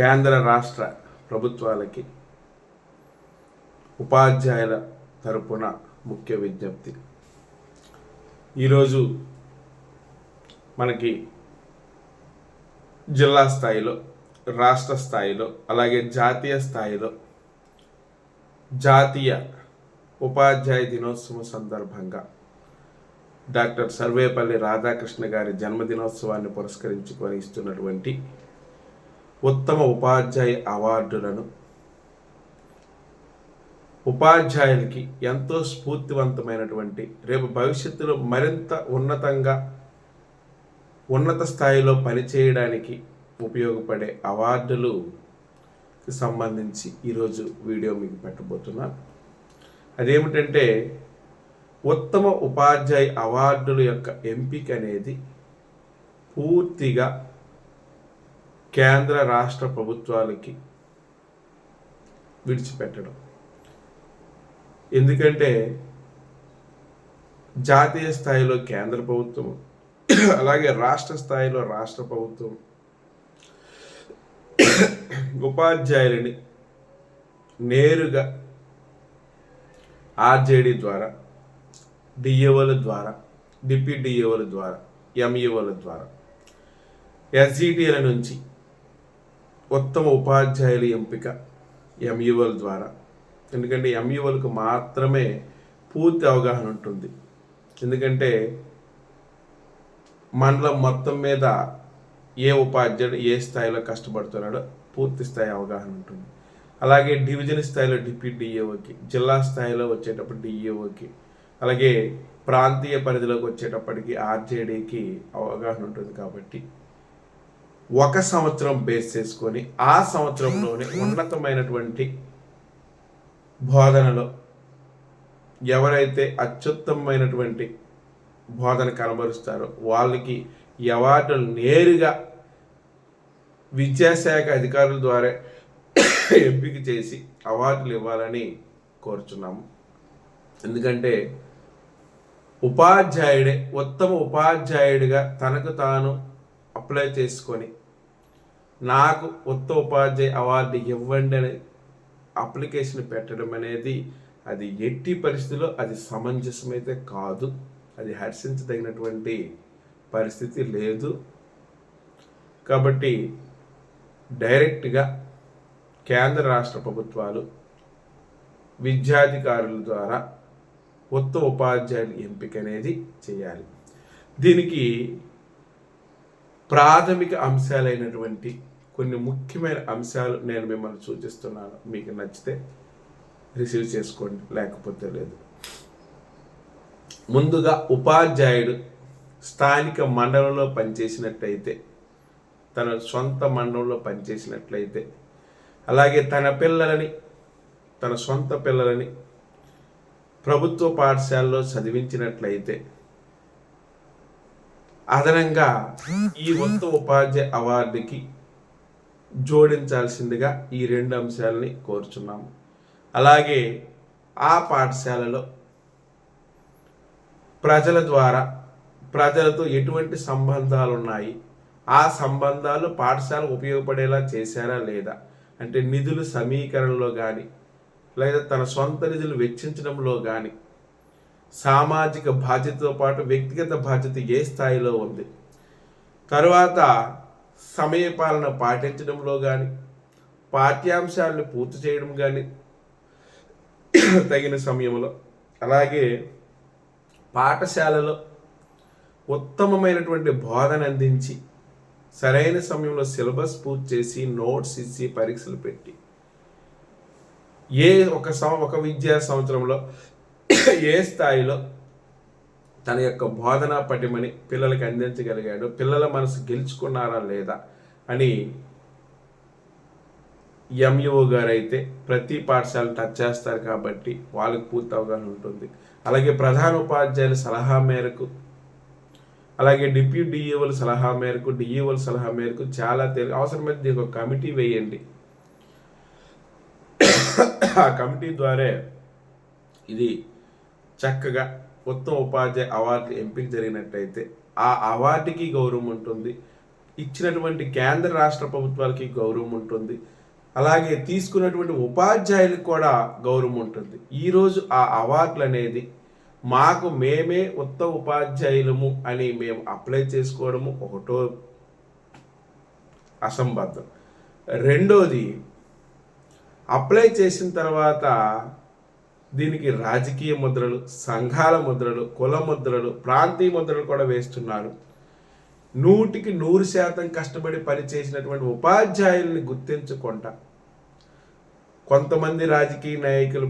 కేంద్ర రాష్ట్ర ప్రభుత్వాలకి ఉపాధ్యాయుల తరపున ముఖ్య విజ్ఞప్తి. ఈరోజు మనకి జిల్లా స్థాయిలో రాష్ట్ర స్థాయిలో అలాగే జాతీయ స్థాయిలో జాతీయ ఉపాధ్యాయ దినోత్సవం సందర్భంగా డాక్టర్ సర్వేపల్లి రాధాకృష్ణ గారి జన్మదినోత్సవాన్ని పురస్కరించుకొని ఇస్తున్నటువంటి ఉత్తమ ఉపాధ్యాయ అవార్డులను. ఉపాధ్యాయులకి ఎంతో స్ఫూర్తివంతమైనటువంటి రేపు భవిష్యత్తులో మరింత ఉన్నతంగా ఉన్నత స్థాయిలో పనిచేయడానికి ఉపయోగపడే అవార్డులు సంబంధించి ఈరోజు వీడియో మీకు పెట్టబోతున్నాను అదేమిటంటే ఉత్తమ ఉపాధ్యాయ అవార్డుల యొక్క ఎంపిక అనేది పూర్తిగా కేంద్ర రాష్ట్ర ప్రభుత్వాలకి విడిచిపెట్టడం. ఎందుకంటే జాతీయ స్థాయిలో కేంద్ర ప్రభుత్వం అలాగే రాష్ట్ర స్థాయిలో రాష్ట్ర ప్రభుత్వం ఉపాధ్యాయులని నేరుగా ఆర్జేడీ ద్వారా డిఏఓల ద్వారా డిప్యూటీ డిఏఓల ద్వారా ఎంఈఓల ద్వారా ఎస్జిటిల నుంచి ఉత్తమ ఉపాధ్యాయుల ఎంపిక ఎంఈఓల ద్వారా. ఎందుకంటే ఎంఈఓలకు మాత్రమే పూర్తి అవగాహన ఉంటుంది. ఎందుకంటే మండలం మొత్తం మీద ఏ ఉపాధ్యాయుడు ఏ స్థాయిలో కష్టపడుతున్నాడో పూర్తి స్థాయి అవగాహన ఉంటుంది. అలాగే డివిజన్ స్థాయిలో డిప్యూటీ డిఏఓకి జిల్లా స్థాయిలో వచ్చేటప్పుడు డిఈఓకి అలాగే ప్రాంతీయ పరిధిలోకి వచ్చేటప్పటికి ఆర్జేడీకి అవగాహన ఉంటుంది కాబట్టి ఒక సంవత్సరం బేస్ చేసుకొని ఆ సంవత్సరంలోనే ఉన్నతమైనటువంటి బోధనలో ఎవరైతే అత్యుత్తమమైనటువంటి బోధన కనబరుస్తారో వాళ్ళకి అవార్డులు నేరుగా విద్యాశాఖ అధికారుల ద్వారా ఎంపిక చేసి అవార్డులు ఇవ్వాలని కోరుచున్నాము ఎందుకంటే ఉపాధ్యాయుడే ఉత్తమ ఉపాధ్యాయుడిగా తనకు తాను అప్లై చేసుకొని నాకు ఉత్తోపాధ్యాయ అవార్డు ఇవ్వండి అని అప్లికేషన్ పెట్టడం అనేది అది ఎట్టి పరిస్థితిలో అది సమంజసమైతే కాదు. అది హర్షించదగినటువంటి పరిస్థితి లేదు. కాబట్టి డైరెక్ట్గా కేంద్ర రాష్ట్ర ప్రభుత్వాలు విద్యాధికారుల ద్వారా కొత్త ఉపాధ్యాయుల ఎంపిక అనేది చేయాలి. దీనికి ప్రాథమిక అంశాలైనటువంటి కొన్ని ముఖ్యమైన అంశాలు నేను మిమ్మల్ని సూచిస్తున్నాను. మీకు నచ్చితే రిసీవ్ చేసుకోండి లేకపోతే లేదు. ముందుగా ఉపాధ్యాయుడు స్థానిక మండలంలో పనిచేసినట్లయితే తన సొంత మండలంలో పనిచేసినట్లయితే అలాగే తన పిల్లలని తన సొంత పిల్లలని ప్రభుత్వ పాఠశాలలో చదివించినట్లయితే అదనంగా ఈ మొత్తం ఉపాధ్యాయ అవార్డుకి జోడించాల్సిందిగా ఈ రెండు అంశాలని కోరుచున్నాము. అలాగే ఆ పాఠశాలలో ప్రజల ద్వారా ప్రజలతో ఎటువంటి సంబంధాలు ఉన్నాయి ఆ సంబంధాలు పాఠశాల ఉపయోగపడేలా చేశారా లేదా? అంటే నిధులు సమీకరణలో కానీ లేదా తన సొంత నిధులు వెచ్చించడంలో కానీ సామాజిక బాధ్యతతో పాటు వ్యక్తిగత బాధ్యత ఏ స్థాయిలో ఉంది? తరువాత సమయపాలన పాటించడంలో కానీ పాఠ్యాంశాలను పూర్తి చేయడం కానీ తగిన సమయంలో అలాగే పాఠశాలలో ఉత్తమమైనటువంటి బోధన అందించి సరైన సమయంలో సిలబస్ పూర్తి చేసి నోట్స్ ఇచ్చి పరీక్షలు పెట్టి ఏ ఒక సం ఒక విద్యా సంవత్సరంలో ఏ స్థాయిలో తన యొక్క బోధనా పటిమని పిల్లలకి అందించగలిగాడు. పిల్లల మనసు గెలుచుకున్నారా లేదా అని ఎంఈఓ గారు అయితే ప్రతి పాఠశాల టచ్ చేస్తారు కాబట్టి వాళ్ళకి పూర్తి అవగాహన ఉంటుంది. అలాగే ప్రధాన ఉపాధ్యాయుల సలహా మేరకు అలాగే డిప్యూటీ డిఈఓల సలహా మేరకు డిఈఓల సలహా మేరకు చాలా తెలుగు అవసరమైతే దీనికి ఒక కమిటీ వేయండి. ఆ కమిటీ ద్వారా ఇది చక్కగా ఉత్తమ ఉపాధ్యాయ అవార్డు ఎంపిక జరిగినట్టయితే ఆ అవార్డుకి గౌరవం ఉంటుంది. ఇచ్చినటువంటి కేంద్ర రాష్ట్ర ప్రభుత్వాలకి గౌరవం ఉంటుంది. అలాగే తీసుకున్నటువంటి ఉపాధ్యాయులకు కూడా గౌరవం ఉంటుంది. ఈరోజు ఆ అవార్డులు అనేది మాకు మేమే ఉత్తమ ఉపాధ్యాయులము అని మేము అప్లై చేసుకోవడము ఒకటో అసంబద్ధం. రెండోది అప్లై చేసిన తర్వాత దీనికి రాజకీయ ముద్రలు సంఘాల ముద్రలు కుల ముద్రలు ప్రాంతీయ ముద్రలు కూడా వేస్తున్నారు. నూటికి నూరు శాతం కష్టపడి పనిచేసినటువంటి ఉపాధ్యాయుల్ని గుర్తించకుండా కొంతమంది రాజకీయ నాయకులు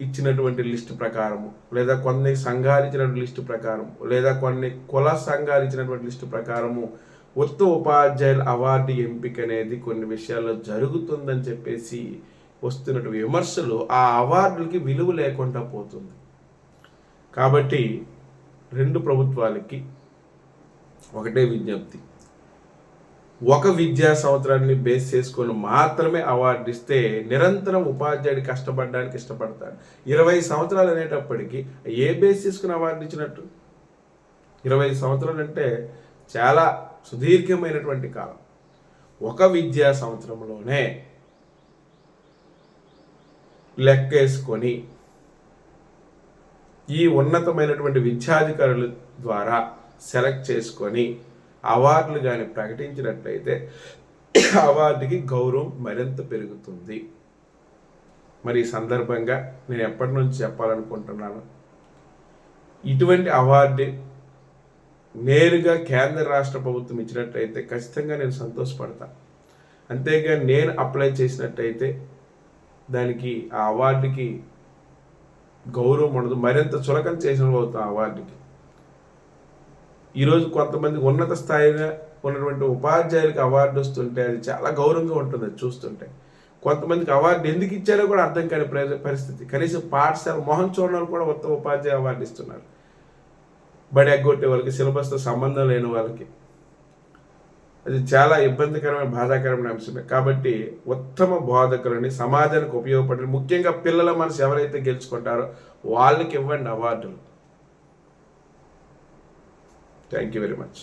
ఇచ్చినటువంటి లిస్టు ప్రకారము లేదా కొన్ని సంఘాలు ఇచ్చినటువంటి లిస్టు ప్రకారం లేదా కొన్ని కుల సంఘాలు ఇచ్చినటువంటి లిస్టు ప్రకారము ఉత్త ఉపాధ్యాయుల అవార్డు ఎంపిక అనేది కొన్ని విషయాల్లో జరుగుతుందని చెప్పేసి వస్తున్నటువంటి విమర్శలు ఆ అవార్డులకి విలువ లేకుండా పోతుంది. కాబట్టి రెండు ప్రభుత్వాలకి ఒకటే విజ్ఞప్తి. ఒక విద్యా సంవత్సరాన్ని బేస్ చేసుకొని మాత్రమే అవార్డు ఇస్తే నిరంతరం ఉపాధ్యాయుడు కష్టపడడానికి ఇష్టపడతాడు. ఇరవై సంవత్సరాలు అనేటప్పటికీ ఏ బేస్ చేసుకుని అవార్డు ఇచ్చినట్టు? ఇరవై సంవత్సరాలు అంటే చాలా సుదీర్ఘమైనటువంటి కాలం. ఒక విద్యా సంవత్సరంలోనే లెక్కేసుకొని ఈ ఉన్నతమైనటువంటి విద్యాధికారుల ద్వారా సెలెక్ట్ చేసుకొని అవార్డులు కానీ ప్రకటించినట్లయితే అవార్డుకి గౌరవం మరింత పెరుగుతుంది. మరి ఈ సందర్భంగా నేను ఎప్పటి నుంచి చెప్పాలనుకుంటున్నాను? ఇటువంటి అవార్డు నేరుగా కేంద్ర రాష్ట్ర ప్రభుత్వం ఇచ్చినట్టయితే ఖచ్చితంగా నేను సంతోషపడతాను అంతేగాని నేను అప్లై చేసినట్టయితే దానికి ఆ అవార్డుకి గౌరవం ఉండదు. మరింత చులకన చేసిన అవుతాం ఆ అవార్డుకి. ఈరోజు కొంతమంది ఉన్నత స్థాయిలో ఉన్నటువంటి ఉపాధ్యాయులకు అవార్డు వస్తుంటే అది చాలా గౌరవంగా ఉంటుంది అది చూస్తుంటే. కొంతమందికి అవార్డు ఎందుకు ఇచ్చారో కూడా అర్థం కాని పరిస్థితి. కనీసం పాఠశాల మొహం చూడడం కూడా ఉత్తమ ఉపాధ్యాయ అవార్డు ఇస్తున్నారు. బడి ఎగ్గొట్టే వాళ్ళకి సిలబస్తో సంబంధం లేని వాళ్ళకి. అది చాలా ఇబ్బందికరమైన బాధాకరమైన అంశమే. కాబట్టి ఉత్తమ బోధకులని సమాజానికి ఉపయోగపడే ముఖ్యంగా పిల్లల మనసు ఎవరైతే గెలుచుకుంటారో వాళ్ళకి ఇవ్వండి అవార్డులు. Thank you very much